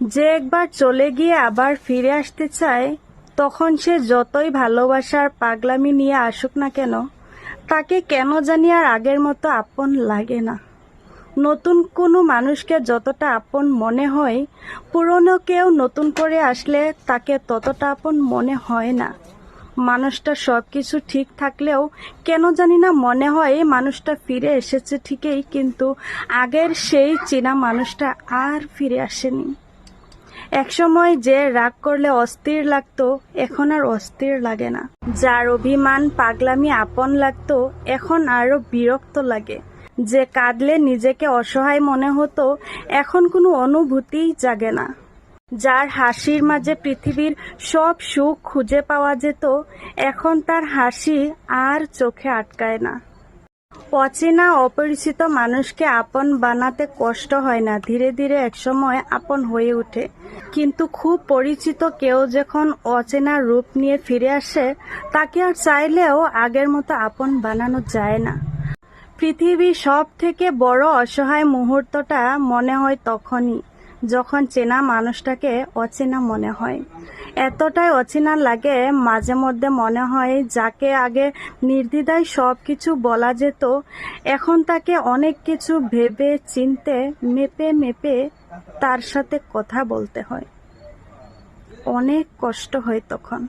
যে একবার চলে গিয়ে আবার ফিরে আসতে চায়, তখন সে যতই ভালোবাসার পাগলামি নিয়ে আসুক না কেন, তাকে কেন জানি আর আগের মতো আপন লাগে না। নতুন কোনো মানুষকে যতটা আপন মনে হয়, পুরনো কেউ নতুন করে আসলে তাকে ততটা আপন মনে হয় না। মানুষটা সব কিছু ঠিক থাকলেও কেন জানি না মনে হয় মানুষটা ফিরে এসেছে ঠিকই, কিন্তু আগের সেই চেনা মানুষটা আর ফিরে আসেনি। একসময় যে রাগ করলে অস্থির লাগতো, এখন আর অস্থির লাগে না। যার অভিমান পাগলামি আপন লাগতো, এখন আরও বিরক্ত লাগে। যে কাঁদলে নিজেকে অসহায় মনে হতো, এখন কোনো অনুভূতিই জাগে না। যার হাসির মাঝে পৃথিবীর সব সুখ খুঁজে পাওয়া যেত, এখন তার হাসি আর চোখে আটকায় না। অচেনা অপরিচিত মানুষকে আপন বানাতে কষ্ট হয় না। ধীরে ধীরে একসময় আপন হয়ে ওঠে। কিন্তু খুব পরিচিত কেউ যখন অচেনা রূপ নিয়ে ফিরে আসে, তাকে আর চাইলেও আগের মতো আপন বানানো যায় না। পৃথিবীর সব থেকে বড় অসহায় মুহূর্তটা মনে হয় তখনই। যখন চেনা মানুষটাকে অচেনা মনে হয়। এতটাই অচেনা লাগে মাঝে মধ্যে মনে হয় যাকে আগে নির্দ্বিধায় সব কিছু বলা যেত, এখন তাকে অনেক কিছু ভেবে চিনতে মেপে মেপে তার সাথে কথা বলতে হয়। অনেক কষ্ট হয় তখন।